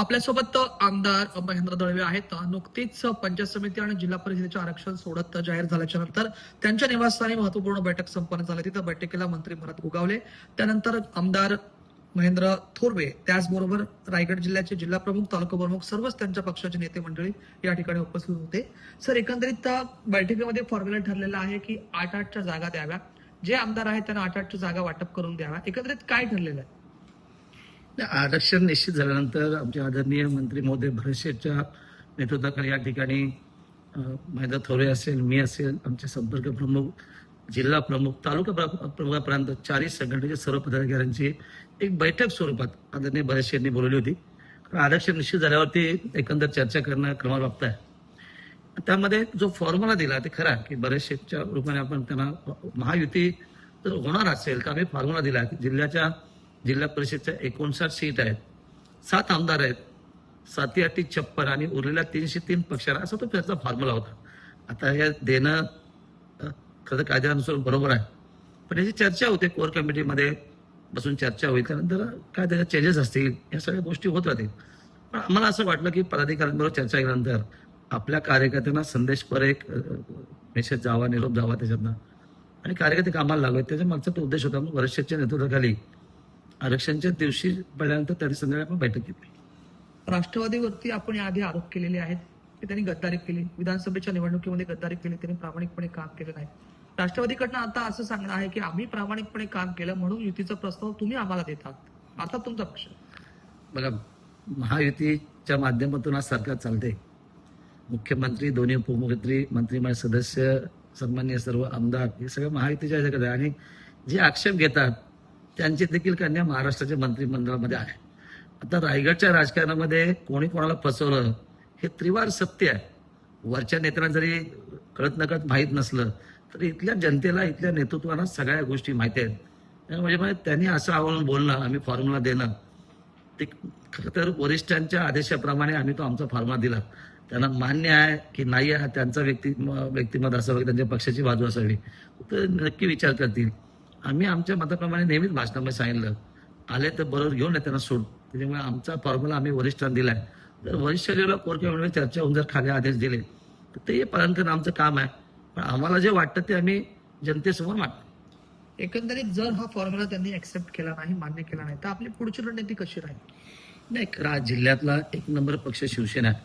आपल्यासोबत आमदार महेंद्र दळवे आहेत. नुकतीच पंचायत समिती आणि जिल्हा परिषदेचे आरक्षण सोडत जाहीर झाल्याच्यानंतर त्यांच्या निवासस्थानी महत्त्वपूर्ण बैठक संपन्न झाली. तिथं बैठकीला मंत्री भरत उगावले त्यानंतर आमदार महेंद्र थोरवे त्याचबरोबर रायगड जिल्ह्याचे जिल्हा प्रमुख तालुका प्रमुख सर्वच त्यांच्या पक्षाचे नेते मंडळी या ठिकाणी उपस्थित होते. सर एकंदरीत बैठकीमध्ये फॉर्म्युला ठरलेला आहे की आठ आठच्या जागा द्याव्या. जे आमदार आहेत त्यांना आठ आठच्या जागा वाटप करून द्याव्या. एकंदरीत काय ठरलेलं आहे? आरक्षण निश्चित झाल्यानंतर आमचे आदरणीय मंत्री महोदय भरतशेठच्या नेतृत्वाखाली या ठिकाणी मैदा महेंद्र थोरे असेल मी असेल आमचे संपर्क प्रमुख जिल्हा प्रमुख तालुका प्र- प्रमुखापर्यंत चारही संघटनेच्या सर्व पदाधिकाऱ्यांची एक बैठक स्वरूपात आदरणीय भरतशेठनी बोलवली होती. कारण आरक्षण निश्चित झाल्यावरती एकंदर चर्चा करणं क्रमप्राप्त आहे. त्यामध्ये जो फॉर्म्युला दिला ते खरा की बरेचशेच्या रूपाने आपण त्यांना महायुती जर होणार असेल तर आम्ही फॉर्म्युला दिला जिल्ह्याच्या जिल्हा परिषदच्या एकोणसाठ सीट आहेत. सात आमदार आहेत. साती आठी छप्पन आणि उरलेल्या तीनशे तीन पक्षाला असा तो त्याचा फॉर्म्युला होता. आता हे देणं खरं तर कायद्यानुसार बरोबर आहे. पण याची चर्चा होते कोर कमिटीमध्ये बसून चर्चा होईल. त्यानंतर काय त्याच्या चेंजेस असतील या सगळ्या गोष्टी होत राहतील. पण आम्हाला असं वाटलं की पदाधिकाऱ्यांबरोबर चर्चा केल्यानंतर आपल्या कार्यकर्त्यांना संदेश पर एक मेसेज जावा निरोप जावा त्याच्यातनं. आणि कार्यकर्ते कामाला लागावेत त्याच्या मागचा तो उद्देश होता. म्हणून वरिष्ठच्या नेतृत्वाखाली आरक्षणच्या दिवशी पडल्यानंतर त्यांनी संध्याकाळी आपण बैठक घेतली. राष्ट्रवादीवरती आपण याआधी आरोप केलेले आहेत की त्यांनी गद्दारी केली. विधानसभेच्या निवडणुकीमध्ये गद्दारी केली. त्यांनी प्रामाणिकपणे काम केलं नाही. राष्ट्रवादीकडनं आता असं सांगणं आहे की आम्ही प्रामाणिकपणे काम केलं म्हणून युतीचा प्रस्ताव तुम्ही आम्हाला देतात. आता तुमचा पक्ष बघा महायुतीच्या माध्यमातून आज सरकार चालते मुख्यमंत्री दोन्ही उपमुख्यमंत्री मंत्रिमंडळ सदस्य सन्मान्य सर्व आमदार हे सगळे महायुतीच्या ह्याच्याकडे आणि जे आक्षेप घेतात त्यांची देखील कन्या महाराष्ट्राच्या मंत्रिमंडळामध्ये आहे. आता रायगडच्या राजकारणामध्ये कोणी कोणाला फसवलं हे त्रिवार सत्य आहे. वरच्या नेत्यांना जरी कळत नकळत माहीत नसलं तरी इथल्या जनतेला इथल्या नेतृत्वाला सगळ्या गोष्टी माहिती आहेत. म्हणजे त्यांनी असं आवडून बोलणं आम्ही फॉर्म्युला देणं ते खरं तर वरिष्ठांच्या आदेशाप्रमाणे आम्ही तो आमचा फॉर्म्युला दिला. त्यांना मान्य आहे की नाही आहे त्यांचा व्यक्ती व्यक्तिमत असावं त्यांच्या पक्षाची बाजू असावी तर नक्की विचार करतील. आम्ही आमच्या मताप्रमाणे नेहमीच भाषणामध्ये सांगितलं. आले तर बरोबर घेऊन त्यांना सोड त्याच्यामुळे आमचा फॉर्म्युला आम्ही वरिष्ठांना दिलाय. तर वरिष्ठ लेवलला कोर कमिटीमध्ये चर्चा होऊन जर खाली आदेश दिले तर ते पर्यंत आमचं काम आहे. पण आम्हाला जे वाटतं ते आम्ही जनतेसमोर मांडतो. एकंदरीत जर हा फॉर्म्युला त्यांनी ऍक्सेप्ट केला नाही मान्य केला नाही तर आपली पुढची रणनीती कशी राहील? नाही खरा जिल्ह्यातला एक नंबर पक्ष शिवसेना आहे.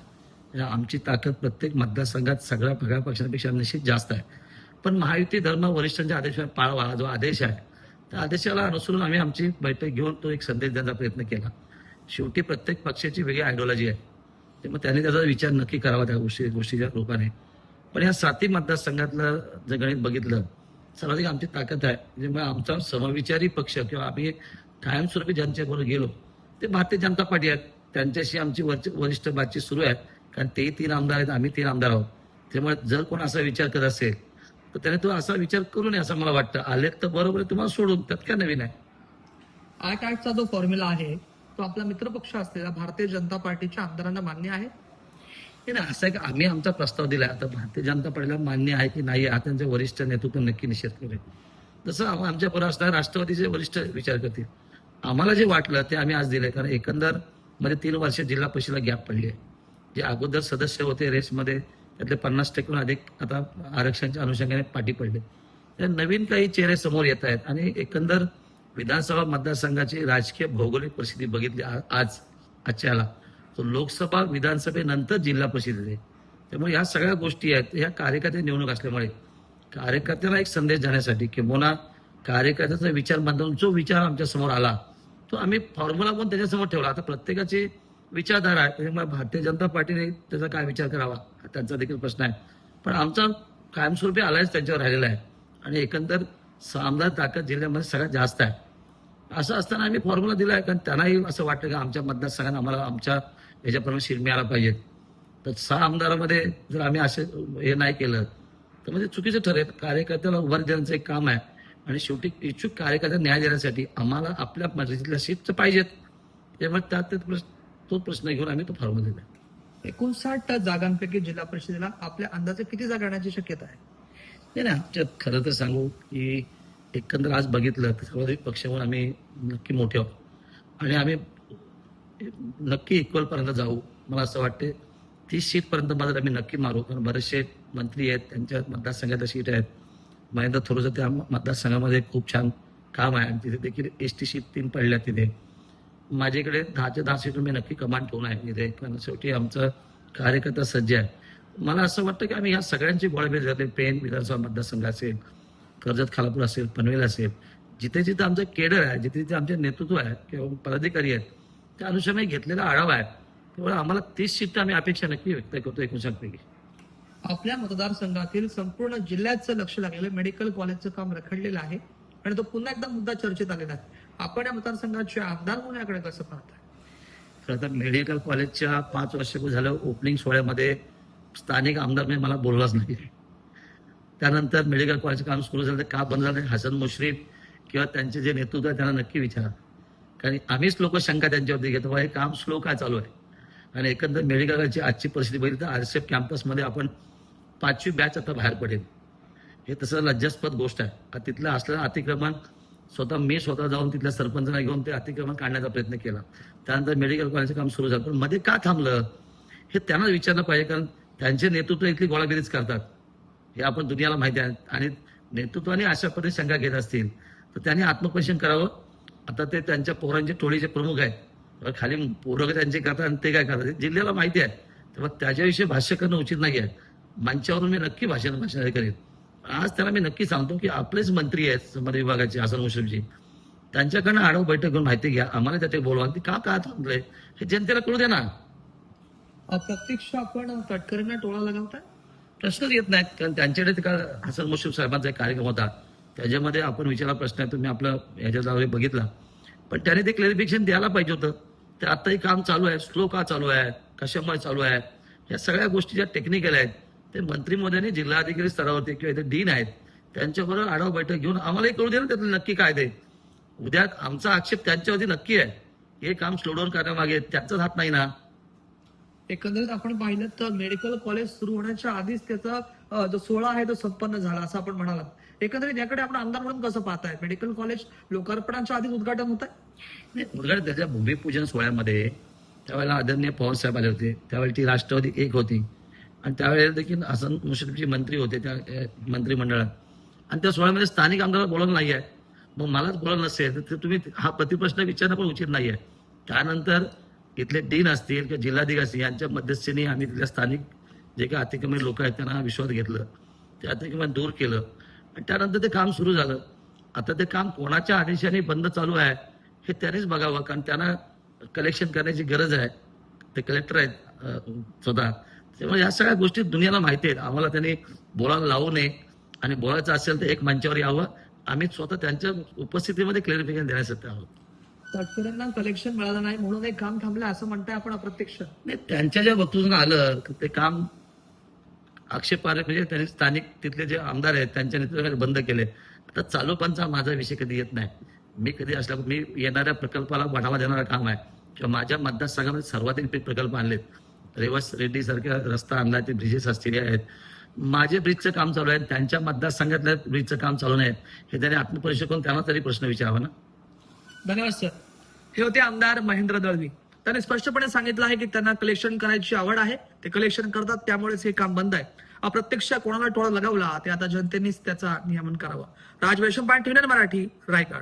म्हणजे आमची ताकद प्रत्येक मतदारसंघात सगळ्या सगळ्या पक्षांपेक्षा निश्चित जास्त आहे. पण महायुती धर्म वरिष्ठांच्या आदेशावर पाळवा जो आदेश आहे. त्या आदेशाला अनुसरून आम्ही आमची बैठक घेऊन तो एक संदेश देण्याचा प्रयत्न केला. शेवटी प्रत्येक पक्षाची वेगळी आयडिओलॉजी आहे. त्यामुळे त्यांनी त्याचा विचार नक्की करावा त्या गोष्टी गोष्टीच्या रूपाने. पण या साती मतदारसंघातलं जर गणित बघितलं सर्वाधिक आमची ताकद आहे. त्यामुळे आमचा समविचारी पक्ष किंवा आम्ही कायमस्वरूपी ज्यांच्याबरोबर गेलो ते भारतीय जनता पार्टी आहेत. त्यांच्याशी आमची वरच वरिष्ठ बातचीत सुरू आहे. कारण ते तीन आमदार आहेत आम्ही तीन आमदार आहोत. त्यामुळे जर कोण असा विचार करत असेल तर त्याने तो असा विचार करू नये असं मला वाटतं. आले तर बरोबर तुम्हाला सोडून त्यात काय नवीन आहे? आठ आठचा जो फॉर्म्युला आहे तो आपला मित्रपक्ष असलेला भारतीय जनता पार्टीच्या आमदारांना मान्य आहे. हे ना असं आहे की आम्ही आमचा प्रस्ताव दिला आता भारतीय जनता पार्टीला मान्य आहे की नाही हा त्यांच्या वरिष्ठ नेतृत्व नक्की निषेध करेल. तसं आम- आमच्या बरोबर असणारे राष्ट्रवादीचे वरिष्ठ विचार करतील. आम्हाला जे वाटलं ते आम्ही आज दिलंय. कारण एकंदरमध्ये तीन वर्ष जिल्हा परिषदेला गॅप पडली आहे. जे अगोदर सदस्य होते रेसमध्ये त्यातले पन्नास टक्केहून अधिक आता आरक्षणाच्या अनुषंगाने पाठी पडले. तर नवीन काही चेहरे समोर येत आहेत आणि एकंदर विधानसभा मतदारसंघाची राजकीय भौगोलिक परिस्थिती बघितली आज आजच्याला. तो लोकसभा विधानसभेनंतर जिल्हा परिषद येते. त्यामुळे ह्या सगळ्या गोष्टी आहेत ह्या कार्यकर्ते निवडणूक असल्यामुळे. कार्यकर्त्यांना एक संदेश जाण्यासाठी किंवा कार्यकर्त्याचा विचार बांधून जो विचार आमच्यासमोर आला तो आम्ही फॉर्म्युला पण त्याच्यासमोर ठेवला. आता प्रत्येकाची विचारधारा आहे. त्याच्यामुळे भारतीय जनता पार्टीने त्याचा काय विचार करावा? त्यांचा देखील प्रश्न आहे. पण आमचा कायमस्वरूपी आलायच त्यांच्यावर राहिलेला आहे. आणि एकंदर स- आमदार ताकद जिल्ह्यामध्ये सगळ्यात जास्त आहे. असं असताना आम्ही फॉर्म्युला दिला आहे कारण त्यांनाही असं वाटतं की आमच्या मतदारसंघात आम्हाला आमच्या याच्याप्रमाणे शीर मिळायला पाहिजेत तर सहा आमदारामध्ये जर आम्ही असे हे नाही केलं तर म्हणजे चुकीचं ठरेल. कार्यकर्त्याला उभारी देण्याचं एक काम आहे. आणि शेवटी इच्छुक कार्यकर्त्यांना न्याय देण्यासाठी आम्हाला आपल्या मर्जीतल्या सीट तर पाहिजेत. त्यामुळे त्यात प्रश्न- तो प्रश्न घेऊन आम्ही तो फॉर्म दिला एकोणसाठ जागांपैकी जिल्हा परिषदेला आपल्या अंदाजे किती जागा येण्याची शक्यता आहे? नाही आमच्यात खरं तर सांगू की एकंदर आज बघितलं तर सर्वाधिक पक्षावर आम्ही नक्की मोठे आहोत. आणि आम्ही नक्की इक्वल पर्यंत जाऊ मला असं वाटते. तीस सीट पर्यंत माझं आम्ही नक्की मारू. कारण बरेचसे मंत्री आहेत त्यांच्या मतदारसंघाच्या सीट आहेत. महेंद्र थोरचं त्या मतदारसंघामध्ये खूप छान काम आहे. आणि तिथे देखील एस टी सीट तीन पडल्या तिथे. माझ्याकडे दहाच्या दहा सीट मी नक्की कमांड ठेवून आहे इथे कारण शेवटी आमचं कार्यकर्ता सज्ज आहे. मला असं वाटतं की आम्ही ह्या सगळ्यांची गोळाबेज झाली पेन विधानसभा मतदारसंघ असेल कर्जत खालापूर असेल पनवेल असेल जिथे जिथे आमचं केडर आहे जिथे जिथे आमचे नेतृत्व आहे किंवा पदाधिकारी आहेत त्या अनुषंगाने घेतलेला आढावा आहे. त्यामुळे आम्हाला तीस सीट आम्ही अपेक्षा नक्की व्यक्त करतो एकोणसाठपैकी. आपल्या मतदारसंघातील संपूर्ण जिल्ह्याचं लक्ष लागलेलं मेडिकल कॉलेजचं काम रखडलेलं आहे. आणि तो पुन्हा एकदा मुद्दा चर्चेत आलेला आहे. आपण या मतदारसंघाचे आमदार म्हणून याकडे कसं पाहताय? खरं तर मेडिकल कॉलेजच्या पाच वर्ष झालं ओपनिंग सोहळ्यामध्ये स्थानिक आमदारने मला बोललाच नाही. त्यानंतर मेडिकल कॉलेजचं काम सुरू झालं तर का बंद झालं हसन मुश्रीफ किंवा त्यांचे जे नेतृत्व आहे त्यांना नक्की विचारा. कारण आम्हीच लोक शंका त्यांच्यावरती घेतो "बा, हे काम स्लो काय चालू आहे? आणि एकंदर मेडिकल कॉलेजची आजची परिस्थिती बघितली तर आरसेफ कॅम्पसमध्ये आपण पाचवी बॅच आता बाहेर पडेल. हे तसं लज्जास्पद गोष्ट आहे. आता तिथलं असलेलं अतिक्रमण स्वतः मी स्वतः जाऊन तिथल्या सरपंचना घेऊन ते अतिक्रमण काढण्याचा प्रयत्न केला. त्यानंतर मेडिकल कॉलेजचं काम सुरू झालं. पण मध्ये का थांबलं? हे त्यांना विचारलं पाहिजे कारण त्यांचे नेतृत्व इथली गोळाबेरीच करतात. हे आपण दुनियाला माहिती आहे. आणि नेतृत्वाने अशा पद्धतीने शंका घेत असतील तर त्यांनी आत्मपरीक्षण करावं. आता ते त्यांच्या पोरांचे टोळीचे प्रमुख आहेत. खाली पोरं त्यांचे करतात आणि ते काय करतात जिल्ह्याला माहिती आहे. तेव्हा त्याच्याविषयी भाष्य करणं उचित नाही आहे मंचावरून मी नक्की भाषण भाषण करेन. आज त्याला मी नक्की सांगतो की आपलेच मंत्री आहेत संबंध विभागाचे हसन मुश्रीफजी. त्यांच्याकडनं आढावा बैठक घेऊन माहिती घ्या. आम्हाला त्याचे बोलवा. ते का का थांबलंय हे जनतेला कळू दे ना. प्रत्यक्ष आपण तटकरींना टोळा लगावताय? प्रश्नच येत नाहीत. कारण त्यांच्याकडे काल हसन मुश्रीफ साहेबांचा एक कार्यक्रम होता. त्याच्यामध्ये आपण विचारला प्रश्न आहे. तुम्ही आपलं ह्याच्याद्वारे बघितला. पण त्याने ते क्लॅरिफिकेशन द्यायला पाहिजे होतं. ते आताही काम चालू आहे. स्लो का चालू आहे? कशामुळे चालू आहे? या सगळ्या गोष्टी ज्या टेक्निकल आहेत ते मंत्री महोदयांनी जिल्हाधिकारी स्तरावरती किंवा इथे डीन आहेत त्यांच्याबरोबर आढावा बैठक घेऊन आम्हालाही कळू दे ना त्यातलं नक्की काय ते उद्या आमचा आक्षेप त्यांच्यावरती नक्की आहे. हे काम स्लो डाऊन करण्यामागे त्यांचाच हात नाही ना. एकंदरीत आपण पाहिलं तर मेडिकल कॉलेज सुरू होण्याच्या आधीच त्याचा जो सोहळा आहे तो संपन्न झाला असं आपण म्हणालात. एकंदरीत याकडे आपण आमदार म्हणून कसं पाहताय? मेडिकल कॉलेज लोकार्पणाच्या आधीच उद्घाटन होत आहे उद्घाटन त्याच्या भूमिपूजन सोहळ्यामध्ये त्यावेळेला आदरणीय पवार साहेब आले होते. त्यावेळी ती राष्ट्रवादी एक होती. आणि त्यावेळेला देखील हसन मुश्रीफचे मंत्री होते त्या मंत्रिमंडळात. आणि त्या सोहळ्यामध्ये स्थानिक आमदाराला बोलवलं नाही आहे. मग मलाच बोलवलं नसेल तर ते तुम्ही हा प्रतिप्रश्न विचारणं पण उचित नाही आहे. त्यानंतर इथले डीन असतील किंवा जिल्हाधिकारी असतील यांच्या मध्यस्थीने आम्ही तिथल्या स्थानिक जे काही अतिक्रमण लोक आहेत त्यांना विश्वास घेतलं. ते अतिक्रमण दूर केलं. आणि त्यानंतर ते काम सुरू झालं. आता ते काम कोणाच्या आदेशाने बंद चालू आहे हे त्यानेच बघावं. कारण त्यांना कलेक्शन करण्याची गरज आहे. ते कलेक्टर आहेत स्वतः. त्यामुळे या सगळ्या गोष्टी दुनियाला माहिती आहेत. आम्हाला त्यांनी बोलायला लावू नये. आणि बोलायचं असेल तर एक मंचावर यावं. आम्ही स्वतः त्यांच्या उपस्थितीमध्ये क्लॅरिफिकेशन देण्यासाठी आहोत. तटकऱ्यांना कलेक्शन मिळालं नाही म्हणून एक काम थांबलं असं म्हणताय आपण अप्रत्यक्ष. नाही त्यांच्या ज्या वक्तृत्वातून आलं ते काम आक्षेपार्ह म्हणजे त्यांनी स्थानिक तिथले जे आमदार आहेत त्यांच्या नेतृत्वाखाली बंद केले. आता चालूपणचा माझा विषय कधी येत नाही. मी कधी असला मी येणाऱ्या प्रकल्पाला बढ़ावा देणारं काम आहे. किंवा माझ्या मतदारसंघामध्ये सर्वाधिक प्रकल्प आणलेत. रेवस रेड्डी सारख्या रस्ता आणला ब्रिजेस असलेले आहेत. माझे ब्रिजचं काम चालू आहे. त्यांच्या मतदारसंघातल्या ब्रिजचं काम चालू नाही. हे त्यांनी आत्मपरिषद करून त्यांना तरी प्रश्न विचारावा ना? धन्यवाद सर. हे होते आमदार महेंद्र दळवी. त्यांनी स्पष्टपणे सांगितलं आहे की त्यांना कलेक्शन करायची आवड आहे. ते कलेक्शन करतात त्यामुळेच हे काम बंद आहे. अप्रत्यक्ष कोणाला टोळा लगावला ते आता जनतेनेच त्याचा नियमन करावं. राज वैशम ठेवणार मराठी रायगड.